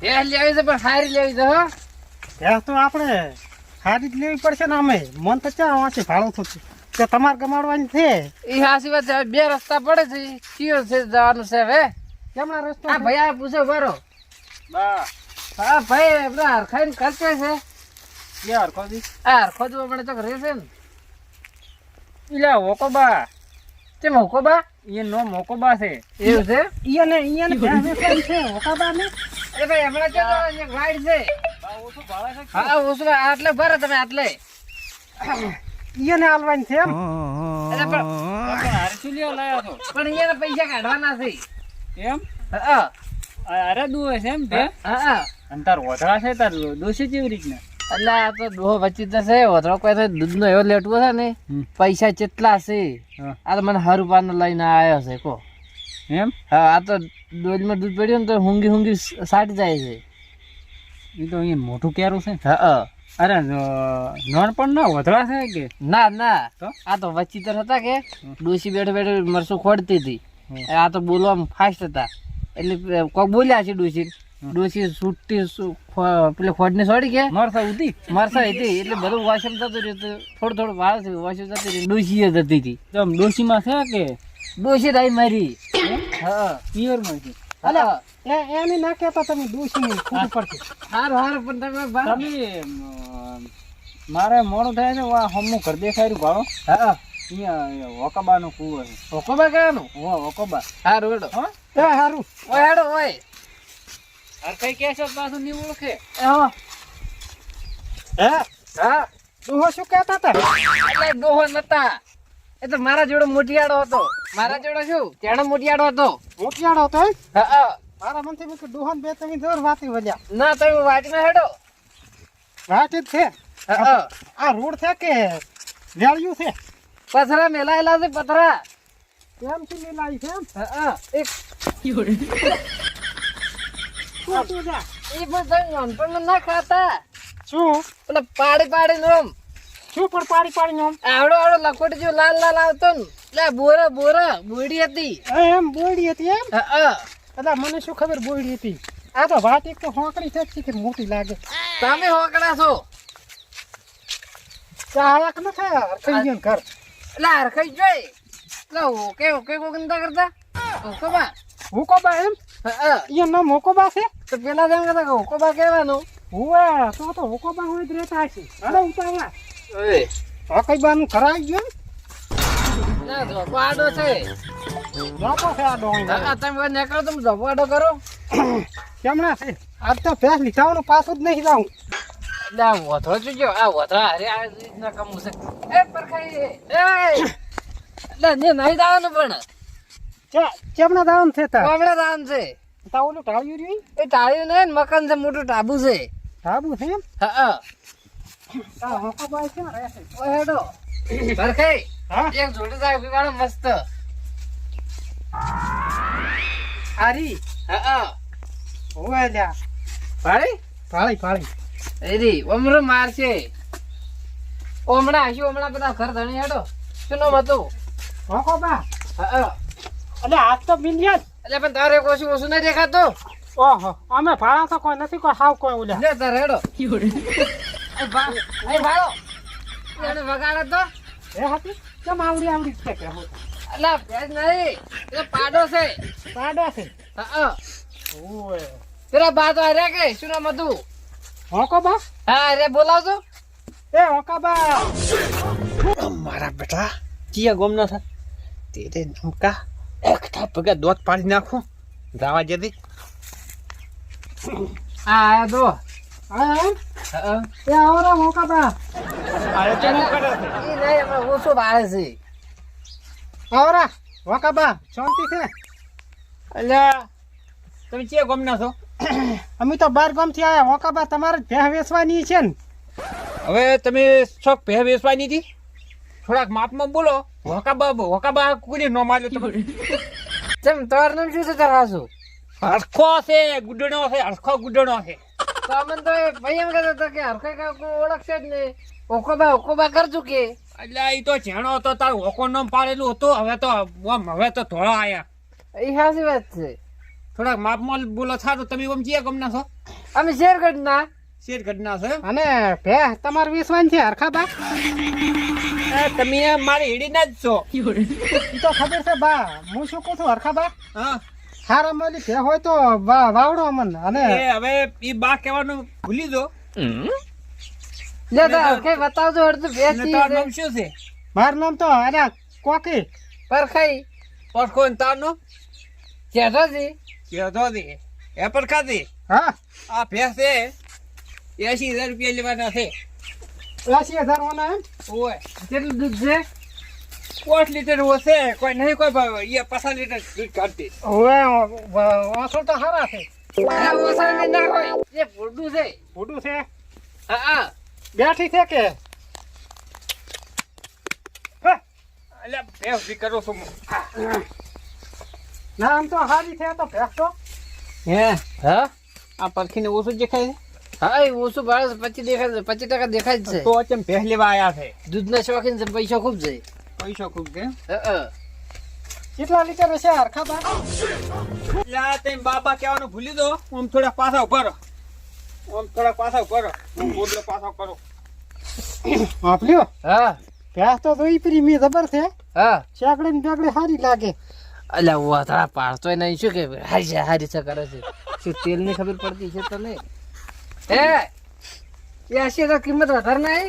ભેંસ લેવી છે પણ સારી લેવી છે હો. તો આપણે સારી જ લેવી પડશે ને અમે. મન તો ક્યાં વાંચે ભાડું થતું તો તમારે ગમાડવાની છે? એ હાસી વાત છે બે રસ્તા પડે છે કયો છે જવાનું છે હવે? કેમના રસ્તો આ ભાઈ પૂછો બરો બા. હા ભાઈ આપડા હરખાઈને ખર્ચે છે. કે હરખો આ હરખો જ આપણે તો રહેશે ને. ઇલા ઓકોબા તે મોકો બા? એ નો મોકોબા છે. એવું છે? ઈયને ઈયને ભેંસ છે હોકાબા ને એ ભાઈ હમણાં એક છે. હા ઓછું આટલે ભરે તમે આટલે. ઈયને હાલવાની છે એમ. એટલે પણ પૈસા કાઢવાના છે. એમ? હા આ દુવે છે એમ તે હા અને તાર વધરા છે તાર દોષી કેવી રીતના. એટલે આ તો ડોહો વચ્ચે તો છે કોઈ તો દૂધનો એવો લેટવો છે ને પૈસા કેટલા છે. આ તો મને હર રૂપિયાનો લઈને આવ્યો છે કો એમ? હા આ તો ડોલમાં દૂધ પડ્યું ને તો હુંગી હુંગી સાટી જાય છે. એ તો અહીંયા મોટું કેરું છે હા અરે નોનપણ ના વધવા છે કે? ના ના? આ તો વચ્ચે હતા કે? ડોસી બેઠે બેઠે મરસું ખોડતી હતી. આ તો બોલવામાં ફાસ્ટ હતા. એટલે કોક બોલ્યા છે ડોસી ડોસી છૂટી પેલે ખોડને છોડી કે? મરસા ઉતી મરસા હતી એટલે બધું વોશમ થતું રહ્યું થોડું થોડું વાળ વોશમ થતું રહ્યું. ડોસી જ હતી તો. ડોસીમાં છે કે? ડોસી રાઈ મારી. હા. પિયરમાં છે અલા એ એને ના કહેતા તમે દોષી ખોટું પડશે હારું હાર પણ તમે તમે મારે મોડું થાય છે વા હમું ઘર દેખાય ભાડો હા. અહીંયા વકાબાનો કૂવો છે. હોકોબા કહેવાનું વા વકોબા હારું હેડો. હા? એ સારું ઓ હેડો ઓય. અરે કઈ કહેશો પાછું નહીં ઓળખે? હો. હે? હા. ડોહો શું કહેતા હતા? એટલે ડોહો નતા. એ તો મારા જોડે મોટિયાડો હતો. મારા જોડે શું? તેણે મોટિયાડો હતો. મોટિયાડો હતો હા. મારા મનથી મેં કીધું બે તમે જોર વાતી વળ્યા ના તો હું વાટીમાં હેડો. વાટી છે. આ રોડ છે કે વેળ્યું છે? પથરા મેલાયેલા છે પથરા. કેમ શું મેલાઈ છે એમ? હા. એક. જા? એ પણ તમે ના ખાતા. શું? પેલા પાડી પાડી નો શું પણ પાડી પાડી નો આવડો આવડો લખોટી જો લાલ લાલ આવતો ને. એટલે બોરા બોરા બોડી હતી. એમ બોડી હતી એમ. એટલે મને શું ખબર બોડી હતી? આ તો વાત એક તો હોંકડી છે કે મોટી લાગે. તમે હોકડા છો? ચાલક ન થાય થઈ ગયું ઘર. એટલે હરખાઈ જોઈ. એટલે ઓકે ઓકે કોક નતા કરતા. ઓકોબા. હુકોબા એમ? હા, હા. અહીંયા નામ હુકોબા છે? તો પેલા તેમ કરતા કે બા કહેવાનું. હુવા તો તો હુકોબા હોય જ રહેતા હશે. અરે ઉતાવળા ઓય હકઈબાનું ખરાઈ ગયું? ના ધોકો આડો છે બાપો છે તમે નીકળો તમે ધોકો આડો કરો. કેમણા છે આજ તો ભેંસ લીધાવાનું પાછું જ નહીં લાવું આ વોથરો જોજો આ વોથરા અરે આ રીતના કમું છે એ પરખાઈ એ એટલે ને નહીં દાવાનું પણ. ચા કેમણા દાવાનું છે તા દાવાનું છે. તા ઓલું ટાળ્યું રહ્યું? એ ટાળ્યું નહીં મકાન છે મોટું ટાબુ છે. ટાબુ છે એમ? હા. એક જોડી પીવાડો મસ્ત હારી હા હા હોવે લ્યા ભાઈ પાળી પાળી એરી ઓમરો મારશે ઓમણા હશું હમણાં બધા ઘર ધણી હેડો શું નામ હતું હુકોબા હા હા એટલે આજ તો જ એટલે પણ તારે કશું ઓછું નહીં દેખાતું ઓહો અમે ભાડા તો કોઈ નથી કોઈ હાવ કોઈ ઉલ્યા. તારે હેડો. ભાડો એને વગાડે તો. એ હતી કેમ આવડી આવડી છે કે હું અલા ભેજ નહીં એ પાડો છે. પાડો છે. હા હા. ઓય પેલા બા તો અરે કે શું નામ હતું? હોકોબા હા અરે બોલાવજો. એ હોકાબા મારા બેટા ચિયા ગોમનો થા. તેરે નમકા એક થા પગે દોત પાડી નાખું. દાવા જતી આ આયા દો. હા. એ આવરા હોકાબા અરે તો હું કરે છે? એ નહીં અમે ઓછો બાળે છે? આવરા હોકાબા શાંતિ છે? અલ્યા તમે ચિયા ગોમના છો? અમે તો બાર ગામથી આયા હોકાબા તમારે જ ભેહ વેચવાની છે ને. હવે તમે શોખ ભે વેચવાની હતી? થોડાક માપમાં બોલો. વકાબા વકાબા કુડી નો માર્યો તમે. તેમ તમારું નામ શું છે તારા હાસુ? હરખો છે ગુડણો છે હરખો ગુડણો છે. તો અમને તો એક ભાઈ એમ કહેતો હતો કે હરખે કાકુ ઓળખશે જ નહીં. ઓકોબા ઓકોબા કરજો કે. એટલે એ તો જેણો હતો તાર હોકો નામ પાડેલું હતું. હવે તો આમ હવે તો ધોળા આયા. એ સાચી વાત છે. થોડાક થોડાક માપમાં બોલો થાતો તમે ઓમ ચિયા ગમના છો? અમે શેર કરી ના શેર ઘટના છો? અને ભે તમારું વિશ્વાન છે હરખા બા? તમે મારી હીડી ના જ છો. તો ખબર છે બા હું શું કહું છું હરખા બા? હા. હારા મળી કે હોય તો વા- વાવડો અમન. અને એ હવે ઈ બા કહેવાનું ભૂલી દો. લે તો કે બતાવજો અર્ધ બેસી તારું નામ શું છે? મારું નામ તો અરે કોકી. પરખાઈ. પરખો ને તારનો કે કહેતો હતી એ પરખાતી હા. આ ભેંસ છે. એસી હજાર રૂપિયા લેવાના છે. એસી હજાર ઓના એમ? ઓય. કેટલું દૂધ છે? પાંચ લીટર હશે કોઈ નહીં કોઈ ભાવ એ પચાસ લીટર દૂધ કાઢતી હવે વાસણ તો સારા છે આ ઓસાને ના હોય એ ફોટું છે મોટું છે હા હા બેઠી છે કે હે, એટલે ભેંસ બી કરો છો ના આમ તો સારી છે તો ભેંસ તો હે હા આ પરખીને ઓછું દેખાય હા એ ઓછું ભાડે પચીસ દેખાય છે પચીસ ટકા દેખાય જ છે છે તો અચમ ભેંસ લેવા આયા છે દૂધના શોખીન છે પૈસા ખૂબ છે પૈસો ખૂબ કે? હા, હા. કેટલા લીટર હશે હરખા બા આ તમે બાબા કહેવાનું ભૂલી દો. આમ થોડા પાછા ઉપર આમ થોડા પાછા ઉપર હું બોડલો પાછો કરો. આપલ્યો હા. ભેંસ તો જોઈ પરી મી જબર છે. હા. શેકડી ને બેકડી સારી લાગે. અલ્યા વાતડા પાડતો નહીં શું કે હારી છે હારી છે કરે છે. શું તેલની ખબર પડતી છે તો નહીં એ તો કિંમત વધારે નહીં?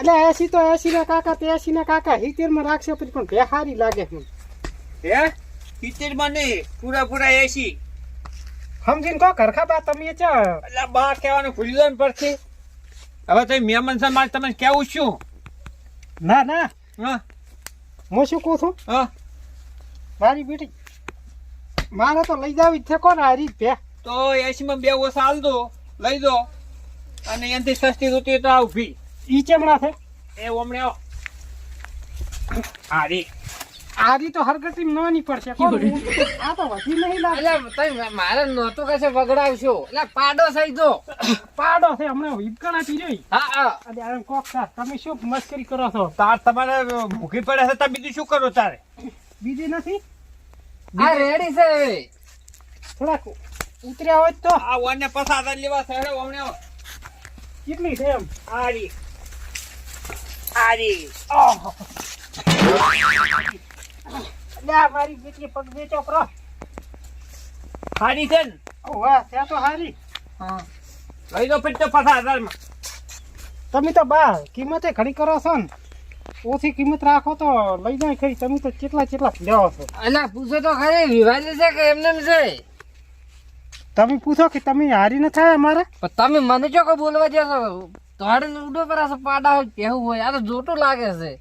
એટલે એસી તો એસી ના કાકા તે એસી ના કાકા સિત્તેરમાં રાખશે પછી પણ સારી લાગે મને હે? સિત્તેરમાં નહીં પૂરા પૂરા એસી. સમજીને કહો ઘરખા બા તમે ચા. એટલે બા કહેવાનું ભૂલી દો ને પરથી. હવે તો મહેમાન છે તમે તમને કેવું શું? ના ના. હા? હું શું કહું છું? હા? મારી બેટી મારે તો લઈ જાવી જ છે કોને હારી ભે. તો એસી માં બે ઓછા હાલ દો લઈ દો. અને એનાથી સસ્તી જોતી તો આ ઊભી. ઈ ચેમણા છે એ ઓમણ્યો આરી આરી તો હરગટી નાની પડશે આ તો વધી નહીં લાગે. તમે મારે નહોતું કશે વગડાવશો. એટલે પાડો થઈ દો પાડો છે હમણાં હિબકણા પી રહી હા હા. અને આમ કોક સા તમે શું મસ્કરી કરો છો? તાર તમારે ભૂખી પડે છે તમે બીજું શું કરો તારે? બીજી નથી? આ રેડી છે. હવે થોડાક ઉતર્યા હોય તો. આ વનને પસાર લેવા છે હે ઓમણે કેટલી છે એમ? હારી હારી મારી બેટી પગ બે ચોપરો હારી છે ને? વાહ ત્યાં તો હારી. હા. લઈ દો પછી તો પાછા હજારમાં. તમે તો બા કિંમતે ઘણી કરો છો ને. ઓછી કિંમત રાખો તો લઈ જાય ખરી. તમે તો કેટલા કેટલા લેવો છો. અલા પૂછો તો ખરી વિવાદી છે કે એમને એમ છે? તમે પૂછો કે તમે હારી ન થાય અમારે? પણ તમે મને જો કોઈ બોલવા જશો તોડે ઉડો પર આસો પાડા હોય કેવું હોય આ તો જોટું લાગે છે.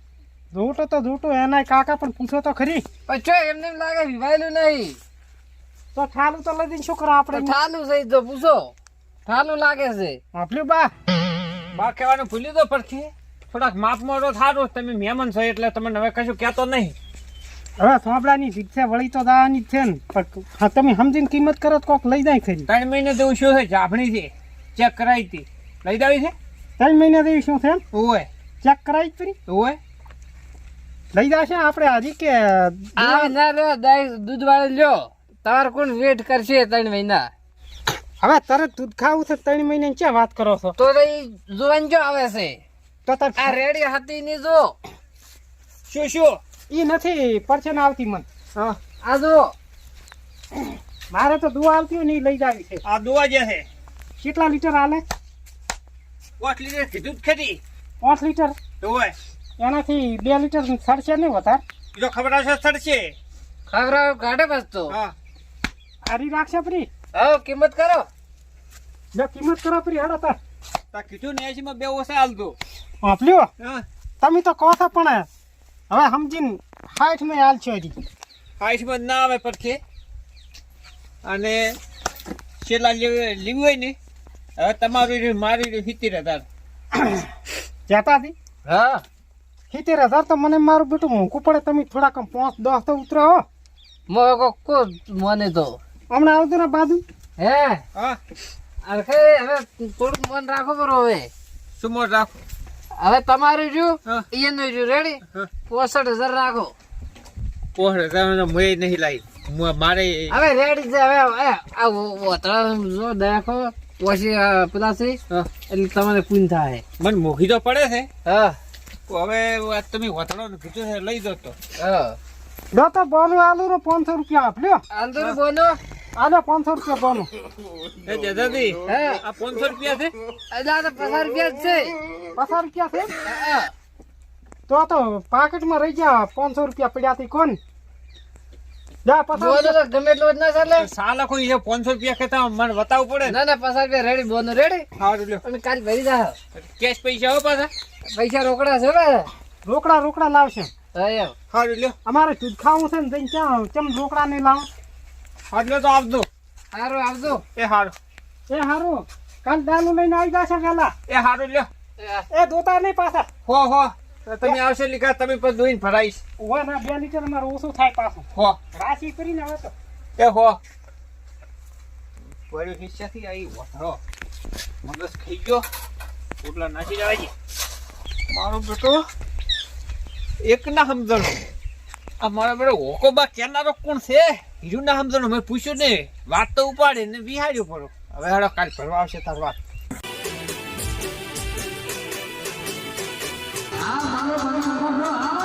જોટો તો જોટો એના કાકા પણ પૂછો તો ખરી. પણ જો એમને એમ લાગે વિવાયેલું નહીં. તો ઠાલું તો લઈ દઈને શું કરો આપણે. ઠાલું છે તો પૂછો. ઠાલું લાગે છે. આપલું બા. બા કહેવાનું ભૂલી દો પરથી. થોડાક માપ મોડો થારો તમે મહેમાન છો એટલે તમને હવે કશું કહેતો નહીં. હવે થોબડાની શિક્ષા વળી તો દાવાની છે ને. પણ તમે સમજીને કિંમત કરો તો કોક લઈ જાય ખરી ત્રણ મહિને તો શું છે જાફણી છે. ચેક કરાવી હતી. લઈ દાવી છે? ત્રણ મહિના જેવી શું છે ઓય. ચેક કરાવી પરી ઓય. લઈ જશે આપણે હજી કે દૂધ વાળી લ્યો. તમારે કોણ વેટ કરશે ત્રણ મહિના? હવે તરત દૂધ ખાવું છે ત્રણ મહિને ક્યાં વાત કરો છો? તો જોવાની જો આવે છે? તો તાર આ રેડી હતી ની જો. શું શું? ઈ નથી પરસે આવતી મન. હા. આ જો. મારે તો દુવા આવતી હોય ને લઈ જાવી છે. આ દુવા જે છે. કેટલા લીટર હાલે પાંચ લીટર કીધું જ ખરી. પાંચ લીટર? ઓય એનાથી બે લીટર સડશે નહીં વધારે? બીજો ખબર આવશે સડશે. ખબર ગાડે બસતો. બસ તો હા. હારી રાખશે ફરી? હા કિંમત કરો. જો કિંમત કરો ફરી હેડો તાર. તા કીધું ને એસી માં બે ઓછા હાલ દો. આપલ્યો હા. તમે તો કહો છો પણ હવે સમજીને હાઈઠમાં હાલ છો હજી. આયુષ્માન ના આવે પડખે અને છેલ્લા લેવી લેવી હોય ને હવે તમારું મારી સિત્તેર હજાર. જતાથી હા. સિત્તેર હજાર તો મને મારું બેટું મોંઘું પડે. તમે થોડાક પાંચ દસ તો ઉતરાવો મને તો. હમણાં આવજો ને બાજુ. હે? હા. અરે હવે થોડુંક મન રાખો બરો હવે. શું મન રાખો? હવે તમારું જો. એનું રહ્યું. રેડી હા. પોસઠ હજાર રાખો. પોસઠ હજાર મે નહીં લાવી હું મારે હવે રેડી છે. હવે આ વતરા જો દેખો. પછી પેલા છે એટલે તમારે પૂન થાય. મને મોઘી તો પડે છે. હા. હવે આ તમે વથડો કીધું છે લઈ દો તો. હા. દો તો બોનો આલુ રો પાંચસો રૂપિયા આપ લ્યો. આલુ બોનો? આલો પાંચસો રૂપિયા બોનો. એ દાદાજી આ પાંચસો રૂપિયા છે? તો પચાસ રૂપિયા છે. પચાસ રૂપિયા છે? હા. તો તો પાકેટમાં રહી ગયા પાંચસો રૂપિયા પડ્યા હતી કોણ? જા પસાર રૂપિયા. ગમે એટલું જ ના ચાલે. સાલા કોઈ એ પાંચસો રૂપિયા કેતા મને બતાવવું પડે ના. ના પસાર રૂપિયા રેડી બોનો રેડી સારું લ્યો. અને કાલ ભરી જા કેશ પૈસા હો પાછા? પૈસા રોકડા છે ને રોકડા રોકડા લાવશે. હા લ્યો. અમારે દૂધ ખાવું છે ને તઈ ક્યાં ચમ રોકડા નહીં લાવો? લ્યો તો આપજો. સારું આવજો એ સારું એ હારું. કાલ દાનું લઈને આવી જશે પેલા. એ હારું લ્યો. એ દોતા નહીં પાછા. હો હો. તમે આવશે લીખા તમે પણ દોઈને ભરાઈશ. ઓય ના બે લીટર અમારે ઓછું થાય પાછું. હો. રાશી કરીને હવે તો. એ હો. પડ્યો હિસ્સાથી આવી વથડો મગજ ખાઈ ગયો. ઓટલા જવા છે મારો બેટો એક ના સમજણો. આ મારા બેટો હોકોબા કેનારો કોણ છે? હીરું ના સમજણો. મેં પૂછ્યું ને વાત તો ઉપાડે ને વિહાર્યો પડો. હવે હાડો કાલ ભરવા આવશે તાર વાત. 来好嘞好嘞好嘞好啊。